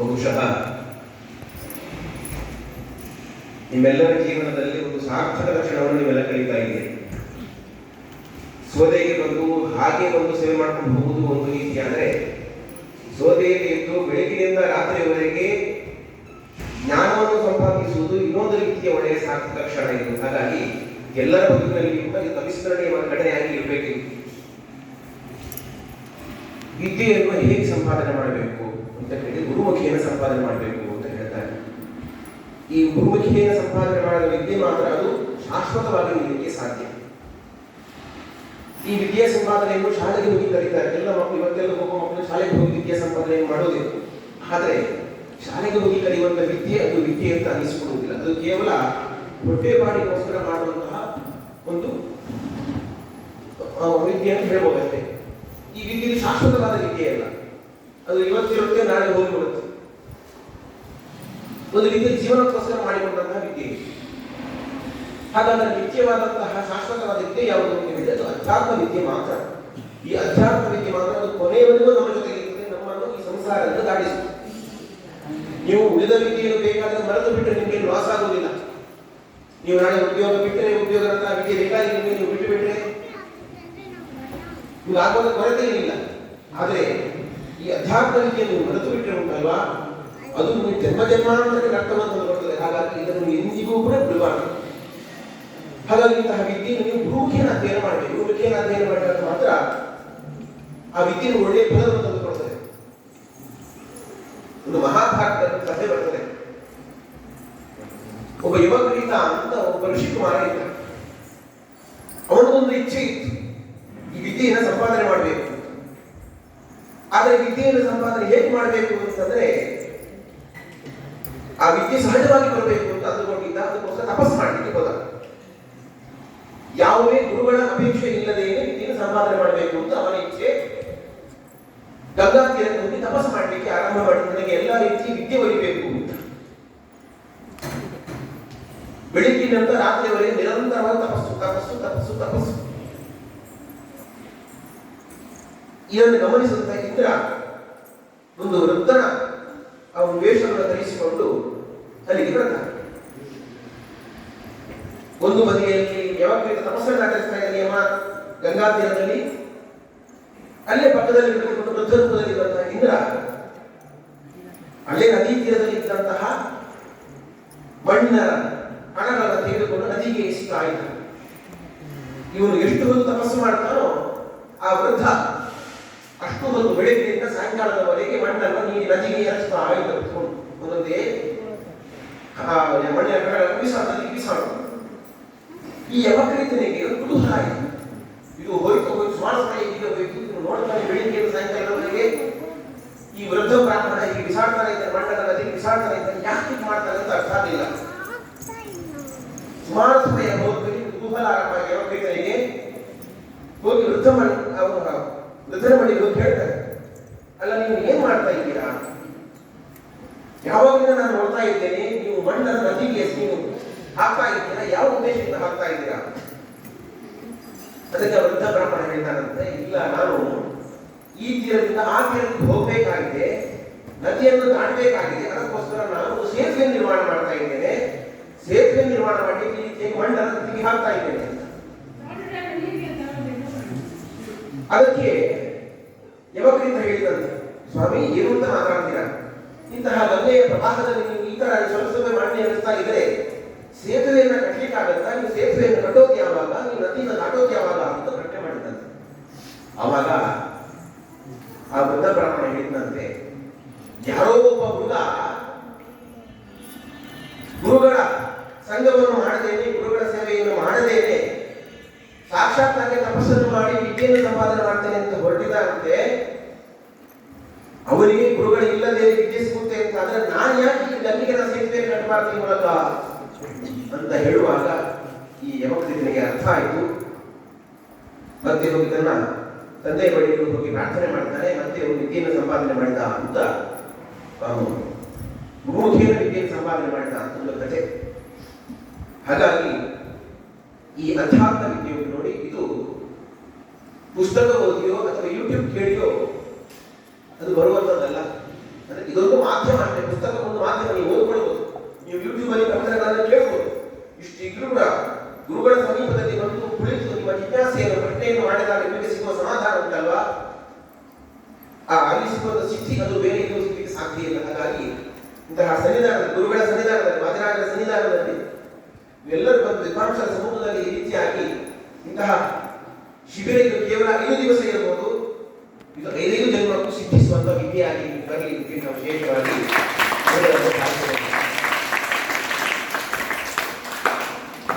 ಬಹುಶಃ ನಿಮ್ಮೆಲ್ಲರ ಜೀವನದಲ್ಲಿ ಒಂದು ಸಾರ್ಥಕ ಲಕ್ಷಣವನ್ನು ನೀವೆಲ್ಲ ಕಲಿತಾ ಇದೆ ಸೋದೆಗೆ ಬಂದು ಹಾಗೆ ಒಂದು ಸೇವೆ ಮಾಡ್ಕೊಂಡು ಹೋಗುವುದು ಒಂದು ರೀತಿ ಆದರೆ ಸೋದೆಯಲ್ಲಿ ಇದ್ದು ಬೆಳಗಿನಿಂದ ರಾತ್ರಿಯವರೆಗೆ ಜ್ಞಾನವನ್ನು ಸಂಪಾದಿಸುವುದು ಇನ್ನೊಂದು ರೀತಿಯ ಒಳ್ಳೆಯ ಸಾರ್ಥಕ ಕ್ಷಣ ಇದು. ಹಾಗಾಗಿ ಎಲ್ಲರ ಬದುಕಿನಲ್ಲಿ ಕೂಡ ಇದು ಘಟನೆಯಾಗಿ ಇರಬೇಕು ವಿದ್ಯೆಯನ್ನು ಹೇಗೆ ಸಂಪಾದನೆ ಮಾಡಬೇಕು ಅಂತ ಹೇಳಿ ಸಂಪಾದನೆ ಮಾಡಬೇಕು ಅಂತ ಹೇಳ್ತಾರೆ. ಈ ಗುರುಮುಖಿಯನ್ನು ಸಂಪಾದನೆ ಮಾಡಿದ ವಿದ್ಯೆ ಮಾತ್ರ ಅದು ಶಾಶ್ವತವಾಗಿ ನಿಲ್ಲಕ್ಕೆ ಸಾಧ್ಯ. ಈ ವಿದ್ಯಾ ಸಂಪಾದನೆಯನ್ನು ಶಾಲೆಗೆ ಹೋಗಿ ಕರೀತಾರೆ ಎಲ್ಲ ಮಕ್ಕಳು ಇವತ್ತೆಲ್ಲ ಹೋಗುವ ಮಕ್ಕಳು ಶಾಲೆಗೆ ಹೋಗಿ ವಿದ್ಯಾ ಸಂಪಾದನೆ ಮಾಡೋದಿಲ್ಲ ಆದರೆ ಶಾಲೆಗೆ ಹೋಗಿ ಕಲಿಯುವಂತ ವಿದ್ಯೆ ಅದು ವಿದ್ಯೆ ಅಂತ ಅನಿಸಿಕೊಳ್ಳುವುದಿಲ್ಲ. ಅದು ಕೇವಲ ಹೊಟ್ಟೆಪಾಡಿಗೋಸ್ಕರ ಮಾಡುವಂತಹ ಒಂದು ವಿದ್ಯೆ ಅಂತ ಹೇಳ್ಬೋದಷ್ಟೇ. ಈ ವಿದ್ಯೆ ಶಾಶ್ವತವಾದ ವಿದ್ಯೆ ಅಲ್ಲ. ಅದು ಇವತ್ತಿರುತ್ತೆ ನಾಳೆ ಹೋಗಿಬಿಡುತ್ತೆ ಒಂದು ರೀತಿಯ ಜೀವನಕ್ಕೋಸ್ಕರ ಮಾಡಿಕೊಂಡಂತಹ ವಿದ್ಯೆ. ಹಾಗಾದ್ರೆ ನಿತ್ಯವಾದಂತಹ ಶಾಶ್ವತವಾದ ವಿದ್ಯೆ ಯಾವುದು ಅಂತ ಹೇಳಿದ್ರೆ ಅದು ಅಧ್ಯಾತ್ಮ ವಿದ್ಯೆ ಮಾತ್ರ. ಈ ಅಧ್ಯಾತ್ಮ ವಿದ್ಯೆ ಮಾತ್ರ ಅದು ಕೊನೆಯವರೆಗೂ ನಮ್ಮ ಜೊತೆಗೆ ನಮ್ಮನ್ನು ಈ ಸಂಸಾರದಿಂದ ದಾಟಿಸುತ್ತೆ. ನೀವು ಉಳಿದ ವಿದ್ಯೆಯನ್ನು ಬೇಕಾದ್ರೆ ಮರೆತು ಬಿಟ್ಟರೆ ನಿಮಗೆ ಲಾಸ್ ಆಗುವುದಿಲ್ಲ. ನೀವು ನಾಳೆ ಉದ್ಯೋಗ ಬಿಟ್ಟರೆ ಉದ್ಯೋಗದಂತಹ ವಿದ್ಯೆ ಬೇಕಾಗಿ ನಿಮಗೆ ನೀವು ಬಿಟ್ಟು ಬಿಟ್ಟರೆ ನಿಮ್ಗೆ ಆಗುವ ಕೊರತೆ ಏನಿಲ್ಲ ಆದರೆ ಈ ಅಧ್ಯಾತ್ಮ ವಿದ್ಯೆಯನ್ನು ಮರೆತು ಬಿಟ್ಟರೆ ಉಂಟಲ್ವಾ? ಅದು ನಿಮಗೆ ಜನ್ಮ ಜನ್ಮಾಂತರಕ್ಕೆ ಅರ್ಥವನ್ನು ಬರ್ತದೆ ಹಾಗಾಗಿ ಇದನ್ನು ಎಂದಿಗೂ ಕೂಡ ಬಿಡಬಾರದು. ಹಾಗಾಗಿ ಇಂತಹ ವಿದ್ಯೆಯನ್ನು ನೀವು ಗುರುಮುಖೇನ ಅಧ್ಯಯನ ಮಾಡಬೇಕು. ಗುರುಮುಖೇನ ಅಧ್ಯಯನ ಮಾಡಿದಾಗ ಮಾತ್ರ ಆ ವಿದ್ಯೆಯನ್ನು ಒಳ್ಳೆಯ ಫಲವನ್ನು ತಂದುಕೊಡ್ತದೆ. ಒಂದು ಮಹಾಭಾರತದಲ್ಲಿ ಕಥೆ ಬರ್ತದೆ. ಒಬ್ಬ ಯುವಕರಿದ್ದ ಅಂತ ಒಬ್ಬ ಋಷಿಕುಮಾರ ಇದ್ದ. ಅವನಿಗೊಂದು ಇಚ್ಛೆ ಇತ್ತು. ಈ ವಿದ್ಯೆಯನ್ನು ಸಂಪಾದನೆ ಮಾಡಬೇಕು. ಆದರೆ ವಿದ್ಯೆಯನ್ನು ಸಂಪಾದನೆ ಹೇಗೆ ಮಾಡಬೇಕು ಅಂತಂದ್ರೆ ಆ ವಿದ್ಯೆ ಸಹಜವಾಗಿ ಬರಬೇಕು ಅಂತ ಅಂದುಕೊಂಡಿದ್ದ, ಅದಕ್ಕೋಸ್ಕರ ತಪಸ್ಸು ಮಾಡಲಿಕ್ಕೆ ಹೋದ. ಯಾವುದೇ ಗುರುಗಳ ಅಪೇಕ್ಷೆ ಇಲ್ಲದೆ ವಿದ್ಯೆಯನ್ನು ಸಂಪಾದನೆ ಮಾಡಬೇಕು ಅಂತ ಅವನ ಇಚ್ಛೆ. ಗಂಗಾ ತೀರಕ್ಕೆ ಹೋಗಿ ತಪಸ್ಸು ಮಾಡಲಿಕ್ಕೆ ಆರಂಭ ಮಾಡಿ ನನಗೆ ಎಲ್ಲ ರೀತಿ ವಿದ್ಯೆ ಒಲಿಬೇಕು ಅಂತ. ನಂತರ ರಾತ್ರಿಯವರೆಗೆ ನಿರಂತರವಾದ ತಪಸ್ಸು ತಪಸ್ಸು ತಪಸ್ಸು ತಪಸ್ಸು. ಇದನ್ನು ಗಮನಿಸುತ್ತಾ ಇಂದ್ರ, ಒಂದು ವೃದ್ಧನ, ಅವನು ವೇಷವನ್ನು ಧರಿಸಿಕೊಂಡು ಒಂದು ಬದಿಯಲ್ಲಿ ಯಾವಾಗ ತಪಸ್ಸನ್ನು ಆಚರಿಸ್ತಾ ಇದ್ದ ನಿಯಮ ಗಂಗಾ ತೀರದಲ್ಲಿ, ಅಲ್ಲೇ ಪಕ್ಕದಲ್ಲಿ ವೃದ್ಧ ವೃದ್ಧರೂಪದಲ್ಲಿ ಬಂದ ಇಂದ್ರ. ಅಲ್ಲೇ ನದಿ ತೀರದಲ್ಲಿ ಇದ್ದಂತಹ ಮಣ್ಣಿನ ಹಣಗಳನ್ನು ತೆಗೆದುಕೊಂಡು ನದಿಗೆ ಎಸಿತಾ ಇದ್ದ ಇವನು ಎಷ್ಟು ಹೊತ್ತು ತಪಸ್ಸು ಮಾಡ್ತಾನೋ ಆ ವೃದ್ಧ ಅಷ್ಟು ಹೊತ್ತು ಬೆಳಗ್ಗೆಯಿಂದ ಸಾಯಂಕಾಲದವರೆಗೆ ಮಣ್ಣನ್ನು ನೀರು ನದಿಗೆ ಎರಚ್ತಾ ಇದ್ದ ಒಂದೊಂದೇ ಮಣ್ಣಿನ ಕಣಗಳನ್ನು ಬಿಸಾಡ ನದಿಗೆ ಬಿಸಾಡು ಈ ಯವಕರಿತನಿಗೆ ಕುತೂಹಲ ಆಯಿತು ಇದು ಹೋಯ್ತು ಹೋಯ್ತು ಸುಮಾರು ಸಮಯ ಈಗ ಹೋಯ್ತು. ಇದು ನೋಡ್ತಾನೆ ಬೆಳಿಗ್ಗೆ ಸಾಯಂಕಾಲದವರೆಗೆ ಈ ವೃದ್ಧ ಬ್ರಾಹ್ಮಣ ಹೀಗೆ ಬಿಸಾಡ್ತಾರ ಇದ್ದಾರೆ ಮಂಡಲ ನದಿಗೆ ಬಿಸಾಡ್ತಾನೆ ಇದ್ದಾರೆ, ಯಾಕೆ ಮಾಡ್ತಾರೆ ಅಂತ ಅರ್ಥ ಆಗಲಿಲ್ಲ. ಸುಮಾರು ಸಮಯ ಕುತೂಹಲ ಆರಂಭವಾಗಿ ಯವಕರಿತನಿಗೆ ಹೋಗಿ ವೃದ್ಧ ಮಣಿ, ಅವರ ವೃದ್ಧರ ಮನೆಗೆ ಹೋಗಿ ಹೇಳ್ತಾರೆ. ಅಲ್ಲ, ನೀವು ಏನ್ ಮಾಡ್ತಾ ಇದ್ದೀರಾ? ಯಾವಾಗಲೂ ನಾನು ನೋಡ್ತಾ ಇದ್ದೇನೆ, ನೀವು ಮಣ್ಣನ್ನು ನದಿಗೆ ನೀವು ಹಾಕ್ತಾ ಇದ್ದೀರಾ ಯಾವ ಉದ್ದೇಶದಿಂದ ಹಾಕ್ತಾ ಇದ್ದೀರಾ ಅದಕ್ಕೆ ವೃದ್ಧ ಬ್ರಾಹ್ಮಣ ಹೇಳ್ತಾನಂತೆ ಇಲ್ಲ, ನಾನು ಈ ತೀರದಿಂದ ಆ ತೀರಕ್ಕೆ ಹೋಗಬೇಕಾಗಿದೆ, ನದಿಯನ್ನು ದಾಟಬೇಕಾಗಿದೆ ಅದಕ್ಕೋಸ್ಕರ ನಾನು ಸೇತುವೆ ನಿರ್ಮಾಣ ಮಾಡ್ತಾ ಇದ್ದೇನೆ. ಸೇತುವೆ ನಿರ್ಮಾಣ ಮಾಡಿ ಮಣ್ಣನ್ನು ನದಿಗೆ ಹಾಕ್ತಾ ಇದ್ದೇನೆ. ಅದಕ್ಕೆ ಯವಕರಿಂದ ಹೇಳಿದಂತೆ, ಸ್ವಾಮಿ ಏನು ಅಂತ ಮಾತಾಡ್ತೀರಾ? ಇಂತಹ ಗಂಗೆಯ ಪ್ರವಾಹದಲ್ಲಿ ನೀವು ಈ ತರ ಸ್ವಲ್ಪ ಮಾಡಿ ನಡೆಸ್ತಾ ಇದ್ರೆ ಸೇತುವೆಯನ್ನ ಕಟ್ಟಲಿಕ್ಕಾಗತ್ತಾ ನೀವು ಸೇತುವೆಯನ್ನು ಕಟ್ಟೋಕೆ ಯಾವಾಗ? ನೀವು ನದಿಯನ್ನು ದಾಟೋಕೆ ಯಾವಾಗ ಅಂತ ಪ್ರಶ್ನೆ ಮಾಡಿದಂತೆ ಅವಾಗ ಆ ವೃದ್ಧ ಬ್ರಾಹ್ಮಣ ಹೇಳಿದಂತೆ, ಯಾರೋ ಒಬ್ಬ ಹುಡುಗ ಗುರುಗಳ ಸಂಘವನ್ನು ಮಾಡದೇನೆ, ಗುರುಗಳ ಸೇವೆಯನ್ನು ಮಾಡದೇನೆ ಸಾಕ್ಷಾತ್ತಾಗಿ ತಪಸ್ಸನ್ನು ಮಾಡಿ, ವಿದ್ಯೆಯನ್ನು ಸಂಪಾದನೆ ಮಾಡ್ತೇನೆ ಅಂತ ಹೊರಟಿದಂತೆ ಅವರಿಗೆ ಗುರುಗಳು ಇಲ್ಲದೇ ವಿದ್ಯೆ ಸಿಗುತ್ತೆ ಅಂತ. ಆದ್ರೆ ನಾನು ಯಾಕೆ ಗಲ್ಲಿಗೆ ನಾನು ಸೇತುವೆ ಕಟ್ಟಬಾರ್ದು ಮೂಲಕ? ಅಂತ ಹೇಳುವಾಗ ಈ ಯವಕನಿಗೆ ಅರ್ಥ ಆಯಿತು. ಮತ್ತೆ ಹೋಗಿ ತನ್ನ ತಂದೆ ಬಳಿ ಹೋಗಿ ಪ್ರಾರ್ಥನೆ ಮಾಡ್ತಾನೆ ಮತ್ತೆ ಅವನು ವಿದ್ಯೆಯನ್ನು ಸಂಪಾದನೆ ಮಾಡಿದ ಅಂತ ಗುರುಮುಖೇನ ವಿದ್ಯೆಯನ್ನು ಸಂಪಾದನೆ ಮಾಡಿದ ಅಂತ ಒಂದು ಕಥೆ ಹಾಗಾಗಿ ಈ ಅಧ್ಯಾತ್ಮ ವಿದ್ಯೆಯನ್ನು ನೋಡಿ, ಇದು ಪುಸ್ತಕ ಓದಿಯೋ ಅಥವಾ ಯೂಟ್ಯೂಬ್ ಕೇಳಿಯೋ ಅದು ಬರುವಂಥದ್ದಲ್ಲ ಅಂದ್ರೆ ಇದೊಂದು ಮಾಧ್ಯಮ ಅಷ್ಟೇ ಪುಸ್ತಕ ಒಂದು ಮಾಧ್ಯಮ ನೀವು ಓದ್ಕೊಳ್ಬೋದು ನೀವು ಯೂಟ್ಯೂಬ್ ಅಲ್ಲಿ ಪ್ರವಚನಗಳನ್ನು ಕೇಳ್ಬೋದು ಇಷ್ಟು ಇದ್ರೂ ಕೂಡ ಗುರುಗಳ ಸಮೀಪದಲ್ಲಿ ಬಂದು ಕುಳಿತು ನಿಮ್ಮ ಜಿಜ್ಞಾಸೆಯನ್ನು ಪ್ರಶ್ನೆಯನ್ನು ಮಾಡಿದಾಗ ನಿಮಗೆ ಸಿಗುವ ಸಮಾಧಾನ ಉಂಟಲ್ವಾ ಆ ಅಲ್ಲಿ ಸಿಗುವಂತ ಸಿದ್ಧಿ ಅದು ಬೇರೆ ಇನ್ನೂ ಸಿಗಲಿಕ್ಕೆ ಸಾಧ್ಯ ಇಲ್ಲ ಹಾಗಾಗಿ ಇಂತಹ ಸನ್ನಿಧಾನದಲ್ಲಿ ಗುರುಗಳ ಸನ್ನಿಧಾನದಲ್ಲಿ ವಾದಿರಾಜರ ಸನ್ನಿಧಾನದಲ್ಲಿ ಎಲ್ಲರೂ ಬಂದು ವಿದ್ವಾಂಸರ ಸಮೂಹದಲ್ಲಿ ಈ ರೀತಿಯಾಗಿ ಇಂತಹ ಶಿಬಿರ ಇದು ಕೇವಲ ಐದು ದಿವಸ ಇರಬಹುದು. ಇದು ಐದೈದು ಜನ್ಮಕ್ಕೂ ಸಿದ್ಧಿಸುವಂತ ವಿದ್ಯೆಯಾಗಿ ಬರಲಿ ವಿಶೇಷವಾಗಿ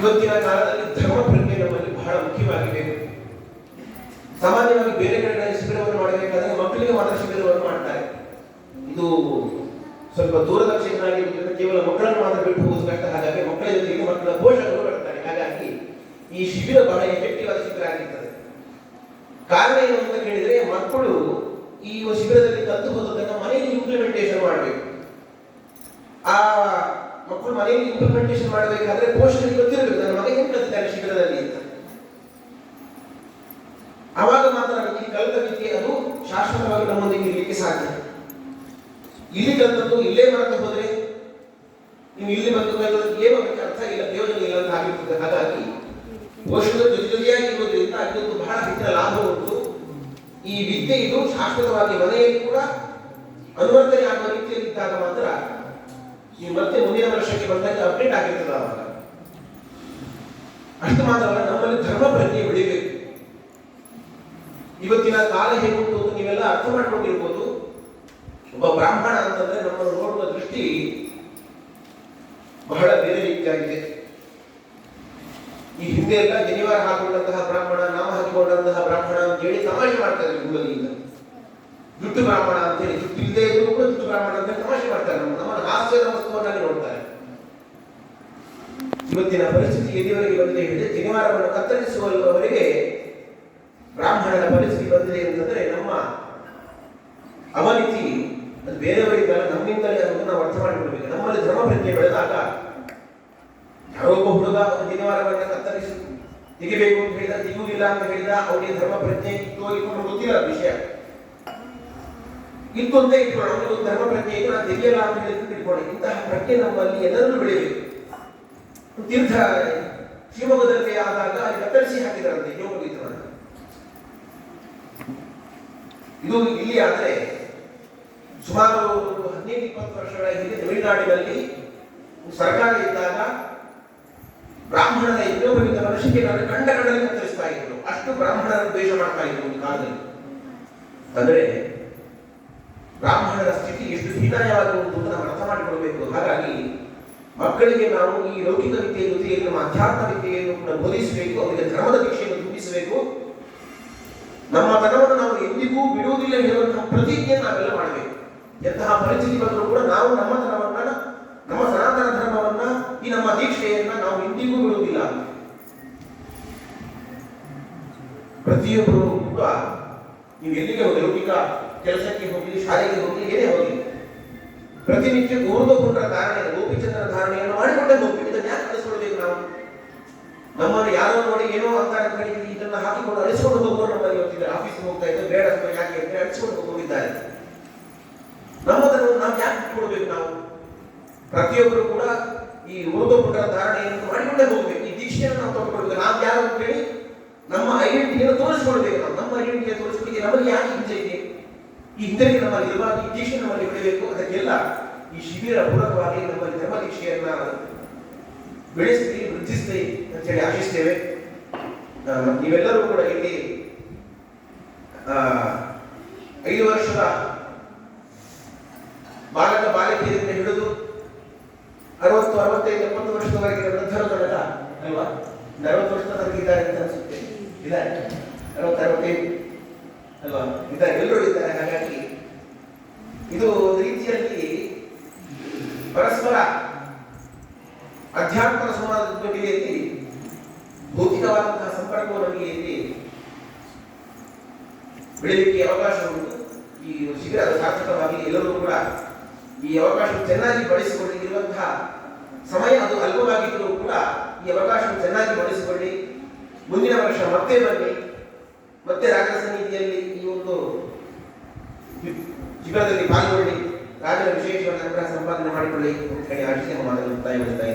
ಇವತ್ತಿನ ಕಾಲದಲ್ಲಿ ಧರ್ಮ ಪ್ರಜ್ಞೆ ನಮ್ಮಲ್ಲಿ ಬಹಳ ಮುಖ್ಯವಾಗಿದೆ. ಸಾಮಾನ್ಯವಾಗಿ ಬೇರೆ ಕಡೆಗಳಲ್ಲಿ ಶಿಬಿರವನ್ನು ಮಾಡಬೇಕಾದ್ರೆ ಮಕ್ಕಳಿಗೆ ಮಾತ್ರ ಶಿಬಿರವನ್ನು ಮಾಡ್ತಾರೆ. ಇದು ಸ್ವಲ್ಪ ದೂರದ ಕ್ಷೇತ್ರ ಕೇವಲ ಮಕ್ಕಳನ್ನು ಮಾತ್ರ ಬಿಟ್ಟು ಹೋಗುವುದು ಕಷ್ಟ. ಹಾಗಾಗಿ ಮಕ್ಕಳ ಜೊತೆಗೆ ಮಕ್ಕಳ ಪೋಷಕರು ಬರ್ತಾರೆ. ಹಾಗಾಗಿ ಈ ಶಿಬಿರ ಬಹಳ ಎಫೆಕ್ಟಿವ್ ಆದ ಶಿಬಿರ ಆಗಿರ್ತದೆ. ಕಾರಣ ಏನು ಅಂತ ಕೇಳಿದ್ರೆ, ಮಕ್ಕಳು ಈ ಶಿಬಿರದಲ್ಲಿ ಕಲ್ತು ಹೋದದನ್ನ ಮನೆಯಲ್ಲಿ ಇಂಪ್ಲಿಮೆಂಟೇಷನ್ ಮಾಡಬೇಕು. ಆ ಮಕ್ಕಳು ಮನೆಯಲ್ಲಿ ಇಂಪ್ಲಿಮೆಂಟೇಷನ್ ಮಾಡಬೇಕಾದ್ರೆ ಪೋಷಕರಿಗೆ ಗೊತ್ತಿರಬೇಕು, ನನ್ನ ಮಗ ಏನು ಕಲಿತಿದ್ದಾನೆ ಶಿಬಿರದಲ್ಲಿ? ಅಂತ. ಅವಾಗ ಮಾತ್ರ ಈ ಕಲಿತ ವಿದ್ಯೆ ಅದು ಶಾಶ್ವತವಾಗಿ ನಮ್ಮೊಂದಿಗೆ ಇರಲಿಕ್ಕೆ ಸಾಧ್ಯ. ಇಲ್ಲಿ ಕಲ್ತದ್ದು, ಇಲ್ಲೇ ಮರೆತು ಹೋದ್ರೆ, ನೀವು ಇಲ್ಲಿ ಬಂದು ಏನು ಅದಕ್ಕೆ ಅರ್ಥ ಇಲ್ಲ ಪ್ರಯೋಜನ ಇಲ್ಲ ಅಂತ ಆಗಿರ್ತದೆ ಹಾಗಾಗಿ ಪೋಷಕರು ಜೊತೆ ಜೊತೆಯಾಗಿ ಅದೊಂದು ಬಹಳ ಹೆಚ್ಚಿನ ಲಾಭ ಉಂಟು. ಈ ವಿದ್ಯೆ ಇದು ಶಾಶ್ವತವಾಗಿ ಮನೆಯಲ್ಲಿ ಕೂಡ ಅನುವರ್ತನೆ ಆಗುವ ರೀತಿಯಲ್ಲಿ ಇದ್ದಾಗ ಮಾತ್ರ ಈ ಮತ್ತೆ ಮುಂದಿನ ವರ್ಷಕ್ಕೆ ಬಂದಾಗ ಅಪ್ಡೇಟ್ ಆಗಿರ್ತದೆ ಅವಾಗ. ಅಷ್ಟು ಮಾತ್ರವಲ್ಲ ನಮ್ಮಲ್ಲಿ ಧರ್ಮ ಪ್ರಜ್ಞೆ ಬೆಳಿಬೇಕು. ಇವತ್ತಿನ ಕಾಲ ಹೇಗುಂಟು ನೀವೆಲ್ಲ ಅರ್ಥ ಮಾಡ್ಕೊಂಡಿರ್ಬೋದು. ಒಬ್ಬ ಬ್ರಾಹ್ಮಣ ಅಂತಂದ್ರೆ ನಮ್ಮನ್ನು ನೋಡುವ ದೃಷ್ಟಿ ಬಹಳ ಬೇರೆ ರೀತಿಯಾಗಿದೆ. ಈ ಹಿಂದೆ ಎಲ್ಲ ಜನಿವಾರ ಹಾಕೊಂಡಂತಹ ಬ್ರಾಹ್ಮಣ ನಾಮ ಹಾಕಿಕೊಂಡಂತಹ ಬ್ರಾಹ್ಮಣ ಅಂತ ಹೇಳಿ ತಮಾಷೆ ಮಾಡ್ತಾರೆ ನಿಮ್ಮಲ್ಲಿ ಈಗ. ದುಡ್ಡು ಬ್ರಾಹ್ಮಣ ಅಂತ ಹೇಳಿ, ದುಡ್ಡು ಇಲ್ಲದೆ ಇದ್ರು ಕೂಡ ದುಡ್ಡು ಬ್ರಾಹ್ಮಣ ಅಂತ ತಮಾಷೆ ಮಾಡ್ತಾರೆ ನಮ್ಮ ನಮ್ಮನ್ನು ಹಾಸ್ಯದ ವಸ್ತುವನ್ನಾಗಿ ನೋಡ್ತಾರೆ. ಇವತ್ತಿನ ಪರಿಸ್ಥಿತಿ ಎಲ್ಲಿವರೆಗೆ ಬಂದಿದೆ ಹೇಳಿದ್ರೆ ಜನಿವಾರವನ್ನು ಕತ್ತರಿಸುವವರೆಗೆ ಬ್ರಾಹ್ಮಣರ ಪರಿಸ್ಥಿತಿ ಬಂದಿದೆ ಅಂತಂದ್ರೆ ನಮ್ಮ ಅವನಿತಿ, ಅದು ಬೇರೆಯವರಿಗೆ ನಮ್ಮಿಂದಲೇ ಅದನ್ನು ನಾವು ಅರ್ಥ ಮಾಡಿಕೊಳ್ಬೇಕು ನಮ್ಮಲ್ಲಿ ಧರ್ಮ ಪ್ರಜ್ಞೆ ಬೆಳೆದಾಗ ಯಾರೋ ಒಬ್ಬ ಹುಡುಗ ಒಂದು ಕತ್ತರಿಸಿ ತೆಗಿಬೇಕು ಅಂತ ಹೇಳಿದ? ತೆಗುವುದಿಲ್ಲ ಅಂತ ಹೇಳಿದ. ಅವನಿಗೆ ಧರ್ಮ ಪ್ರಜ್ಞೆ ಇತ್ತು ಇಟ್ಕೊಂಡು ಗೊತ್ತಿಲ್ಲ ವಿಷಯ ಇಂತೊಂದೇ ಇಟ್ಕೊಂಡು ಧರ್ಮ ಪ್ರಜ್ಞೆ ಇತ್ತು ನಾನು ತೆಗಿಯಲ್ಲ ಅಂತ ಹೇಳಿದ್ರು ತಿಳ್ಕೊಳ್ಳಿ. ಇಂತಹ ಪ್ರಜ್ಞೆ ನಮ್ಮಲ್ಲಿ ಎಲ್ಲರೂ ಬೆಳೆಯಬೇಕು. ತೀರ್ಥ ಶಿವಮೊಗ್ಗದಲ್ಲಿ ಆದಾಗ ಕತ್ತರಿಸಿ ಹಾಕಿದ್ರಂತೆ ಯೋಗ ಇದು ಇಲ್ಲಿ ಆದರೆ ಸುಮಾರು ಹದಿನೈದು ಇಪ್ಪತ್ತು ವರ್ಷಗಳ ಹಿಂದೆ ತಮಿಳುನಾಡಿನಲ್ಲಿ ಸರ್ಕಾರ ಇದ್ದಾಗ ಬ್ರಾಹ್ಮಣರ ಯಜ್ಞೋಪವೀತ ಮನುಷ್ಯಕ್ಕೆ ನಾನು ಕಂಡ ಕಡಲೆ ಕತ್ತರಿಸ್ತಾ ಇದ್ರು. ಅಷ್ಟು ಬ್ರಾಹ್ಮಣರ ದ್ವೇಷ ಮಾಡ್ತಾ ಇದ್ರು ಒಂದು ಕಾಲದಲ್ಲಿ. ಅಂದ್ರೆ ಬ್ರಾಹ್ಮಣರ ಸ್ಥಿತಿ ಎಷ್ಟು ಹೀನಾಯ ಉಂಟು ಅಂತ ನಾವು ಅರ್ಥ ಮಾಡಿಕೊಳ್ಬೇಕು. ಹಾಗಾಗಿ ಮಕ್ಕಳಿಗೆ ನಾವು ಈ ಲೌಕಿಕ ವಿದ್ಯೆಯ ಜೊತೆಯಲ್ಲಿ, ನಮ್ಮ ಅಧ್ಯಾತ್ಮ ವಿದ್ಯೆಯನ್ನು ಕೂಡ ಬೋಧಿಸಬೇಕು, ಅವರಿಗೆ ಧರ್ಮದ ದೀಕ್ಷೆಯನ್ನು ತುಂಬಿಸಬೇಕು. ನಮ್ಮ ತನವನ್ನು ನಾವು ಎಂದಿಗೂ ಬಿಡುವುದಿಲ್ಲ ಹೇಳುವಂತಹ ಪ್ರತಿಜ್ಞೆ ನಾವೆಲ್ಲ ಮಾಡಬೇಕು. ಎಂತಹ ಪರಿಸ್ಥಿತಿ ಬಂದರೂ ಕೂಡ ನಾವು ನಮ್ಮ ತನವನ್ನ ನಮ್ಮ ಸನಾತನ ಧರ್ಮವನ್ನ, ಈ ನಮ್ಮ ದೀಕ್ಷೆಯನ್ನ ನಾವು ಎಂದಿಗೂ ಬಿಡುವುದಿಲ್ಲ ಪ್ರತಿಯೊಬ್ಬರು ಕೂಡ ನೀವು ಎಲ್ಲಿಗೆ ಹೋಗಿ ಲೌಕಿಕ ಕೆಲಸಕ್ಕೆ ಹೋಗಿ ಶಾಲೆಗೆ ಹೋಗಿ ಏನೇ ಹೋಗಿ ಪ್ರತಿನಿತ್ಯ ಗೋರ್ಧಪುಂಡ್ರ ಧಾರಣೆ ಗೋಪಿಚಂದ್ರ ಧಾರಣೆಯನ್ನು ಮಾಡಿಕೊಂಡೇ ಹೋಗ್ಬೇಕು. ಇದನ್ನು ಯಾಕೆ ಕಳಿಸ್ಕೊಳ್ಬೇಕು ನಾವು? ನಮ್ಮನ್ನು ಯಾರೋ ನೋಡಿ ಏನೋ ಅಂತ ಅನ್ಕೊಂಡು ಇದನ್ನು ಹಾಕಿಕೊಂಡು ಅಳಿಸ್ಕೊಂಡು ಹೋಗೋರು ನಮ್ಮಲ್ಲಿ ಇವತ್ತಿದ್ದಾರೆ. ಆಫೀಸ್ಗೆ ಹೋಗ್ತಾ ಇದ್ದು ಬೇಡ ಅಂತ ಯಾಕೆ ಅಂತ ಅಳಿಸ್ಕೊಂಡು ಹೋಗಿದ್ದಾರೆ ನಮ್ಮದನ್ನು ನಾವು ಯಾಕೆ ಇಟ್ಕೊಳ್ಬೇಕು ನಾವು? ಪ್ರತಿಯೊಬ್ಬರು ಕೂಡ ಈ ಊರ್ಧಪುಂಡ್ರ ಧಾರಣೆಯನ್ನು ಮಾಡಿಕೊಂಡೇ ಹೋಗ್ಬೇಕು. ಈ ದೀಕ್ಷೆಯನ್ನು ನಾವು ತಗೊಂಡ್ಕೊಳ್ಬೇಕು ನಾವು ಯಾರು ಅಂತ ಹೇಳಿ ನಮ್ಮ ಐಡೆಂಟಿಟಿಯನ್ನು ತೋರಿಸ್ಕೊಳ್ಬೇಕು ನಮ್ಮ ಐಡೆಂಟಿಟಿ ತೋರಿಸ್ಕೊಳ್ಳಿ ನಮಗೆ ಯಾಕೆ ಹಿಂಸೆ ಇದೆ? ಈ ಹಿಂದೆಗೆ ನಮ್ಮಲ್ಲಿ ಇರುವಾಗ ಈ ದೇಶ ನಮ್ಮಲ್ಲಿ ಬೆಳೆಯಬೇಕು ಅದಕ್ಕೆಲ್ಲ ಈ ಶಿಬಿರ ಪೂರಕವಾಗಿ ನಮ್ಮಲ್ಲಿ ಧರ್ಮ ದೀಕ್ಷೆಯನ್ನ ಬೆಳೆಸಲಿ ಅಂತ ಹೇಳಿ ಆಶಿಸ್ತೇವೆ. ನೀವೆಲ್ಲರೂ ಕೂಡ ಇಲ್ಲಿ ಐದು ವರ್ಷದ ಬಾಲಕ ಬಾಲಕಿಯರಿಂದ ಹಿಡಿದು ಅರವತ್ತು, ಅರವತ್ತೈದು, ಎಪ್ಪತ್ತು ವರ್ಷದವರೆಗೆ ವೃದ್ಧರು ಅಲ್ವಾ? ನಲವತ್ತು ವರ್ಷದ ಇದ್ದಾರೆ ಅಂತ ಅನ್ಸುತ್ತೆ. ಇದ್ದಾರೆ ಅರವತ್ತು ಅಲ್ವಾ? ಇದ್ದಾರೆ ಎಲ್ಲರೂ ಇದ್ದಾರೆ ಹಾಗಾಗಿ ಇದು ಒಂದು ರೀತಿಯಲ್ಲಿ ಪರಸ್ಪರ ಅಧ್ಯಾತ್ಮದ ಸಮಾಜದ ಜೊತೆಯಲ್ಲಿ ಭೌತಿಕವಾದಂತಹ ಸಂಪರ್ಕವು ನಮಗೆ ಇಲ್ಲಿ ಬೆಳೆಯಲಿಕ್ಕೆ ಅವಕಾಶ ಉಂಟು. ಈ ಶಿಬಿರ ಸಾರ್ಥಕವಾಗಿ ಎಲ್ಲರೂ ಕೂಡ ಈ ಅವಕಾಶ ಚೆನ್ನಾಗಿ ಬಳಸಿಕೊಳ್ಳಿರುವಂತಹ ಸಮಯ ಅದು ಅಲ್ಪವಾಗಿದ್ದರೂ ಕೂಡ ಈ ಅವಕಾಶವನ್ನು ಚೆನ್ನಾಗಿ ಬಳಸಿಕೊಳ್ಳಿ. ಮುಂದಿನ ವರ್ಷ ಮತ್ತೆ ಬನ್ನಿ. ಮತ್ತೆ ರಾಜರ ಸಮಿತಿಯಲ್ಲಿ ಈ ಒಂದು ಶಿಬಿರದಲ್ಲಿ ಪಾಲ್ಗೊಳ್ಳಿ. ರಾಜರ ವಿಶೇಷವಾದ ಸಂಪಾದನೆ ಮಾಡಿಕೊಳ್ಳಿ ಅಂತ ಹೇಳಿ ಆಶಿಸಿ ಮಾತನ್ನು ಮುಕ್ತಾಯಗೊಳಿಸ್ತಾ